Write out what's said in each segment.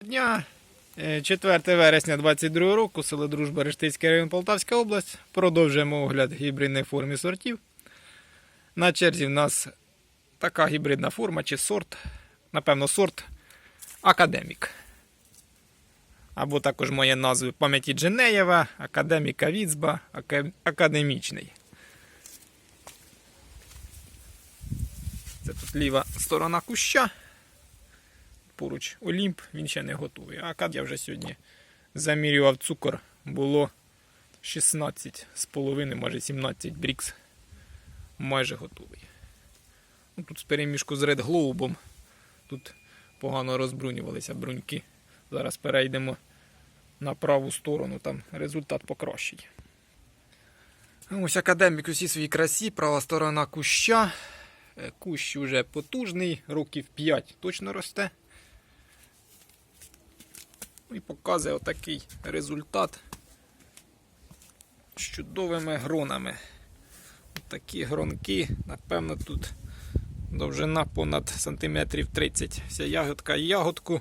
Дня е, 4 вересня 22 року, село Дружба, Рештицький район Полтавська область. Продовжуємо огляд гібридних форм і сортів. На черзі в нас така гібридна форма чи сорт, напевно, сорт Академік. Або також моє назви пам'яті Дженеєва, Академіка Віцба, Академічний. Це тут ліва сторона куща поруч Олімп, він ще не готовий. А кад я вже сьогодні замірював цукор, було 16 з половиною, може 17 брікс. Майже готовий. Ну, тут з перемішку з Red Globe. Тут погано розбрунювалися бруньки. Зараз перейдемо на праву сторону, там результат покращить. Ось академік у всій своїй красі, права сторона куща. Е, Кущ уже потужний, років 5 точно росте. І показує отакий результат з чудовими гронами. Такі гронки, напевно, тут довжина понад сантиметрів 30. Вся ягодка і ягодку.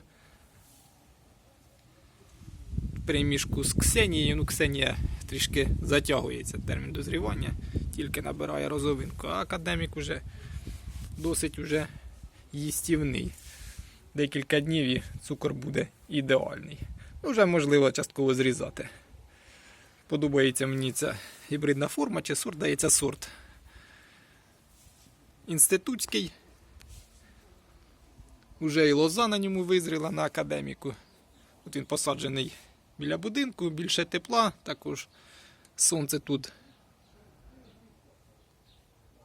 В Приміжку з Ксенією. Ну, Ксенія трішки затягується термін дозрівання, тільки набирає розовинку. А академік уже досить уже їстівний декілька днів і цукор буде ідеальний. Ну, Вже можливо частково зрізати. Подобається мені ця гібридна форма чи сорт, дається сорт. Інститутський. Уже і лоза на ньому визріла на академіку. От він посаджений біля будинку, більше тепла, також сонце тут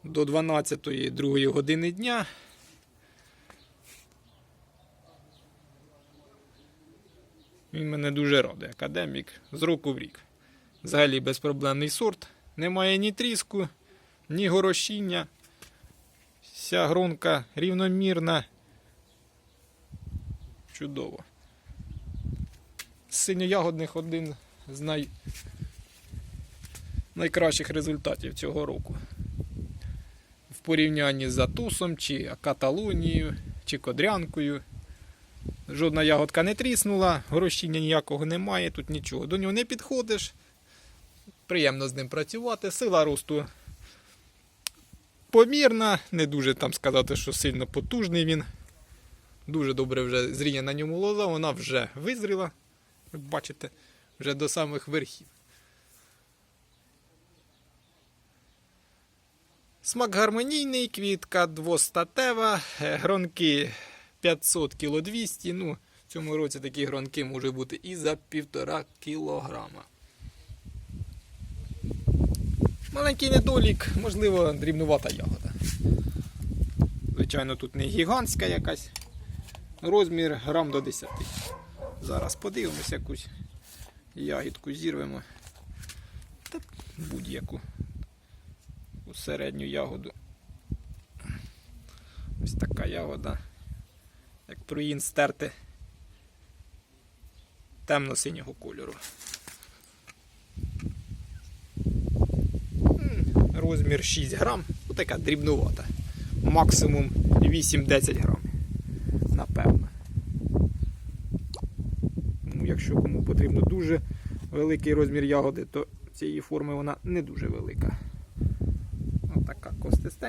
до 12-ї 2 години дня. Він мене дуже радий, академік з року в рік. Взагалі безпроблемний сорт. Немає ні тріску, ні горошіння. Вся гронка рівномірна. Чудово. Синьоягодних один з най... найкращих результатів цього року. В порівнянні з Атусом, чи Каталонією, чи Кодрянкою. Жодна ягодка не тріснула, горощіння ніякого немає, тут нічого. До нього не підходиш. Приємно з ним працювати. Сила росту помірна, не дуже там сказати, що сильно потужний він. Дуже добре вже зріє на ньому лоза, вона вже визріла. Ви бачите, вже до самих верхів. Смак гармонійний, квітка двостатева, е, гронки 500 кіло 200. Ну, в цьому році такі гронки можуть бути і за півтора кілограма. Маленький недолік, можливо, дрібнувата ягода. Звичайно, тут не гігантська якась. Розмір грам до 10. Зараз подивимося якусь ягідку зірвемо. Та будь-яку. Середню ягоду. Ось така ягода як труїн стерти темно-синього кольору. Розмір 6 грам, ну така дрібнувата. Максимум 8-10 грам. Напевно. Ну, якщо кому потрібно дуже великий розмір ягоди, то цієї форми вона не дуже велика. Ось така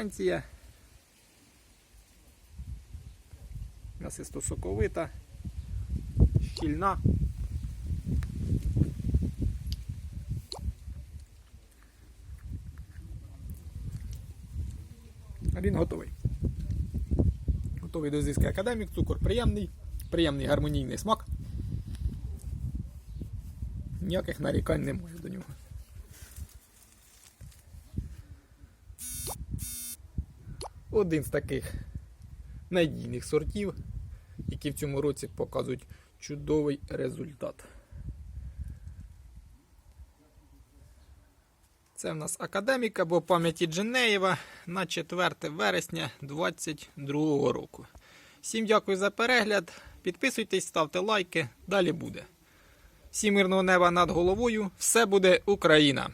консистенція. Насисто-соковита, щільна. Він готовий. Готовий до зиски академік, цукор приємний, приємний гармонійний смак. Ніяких нарікань немає до нього. Один з таких надійних сортів, які в цьому році показують чудовий результат. Це в нас академік або пам'яті Дженеєва на 4 вересня 2022 року. Всім дякую за перегляд. Підписуйтесь, ставте лайки. Далі буде. Всім мирного неба над головою. Все буде Україна!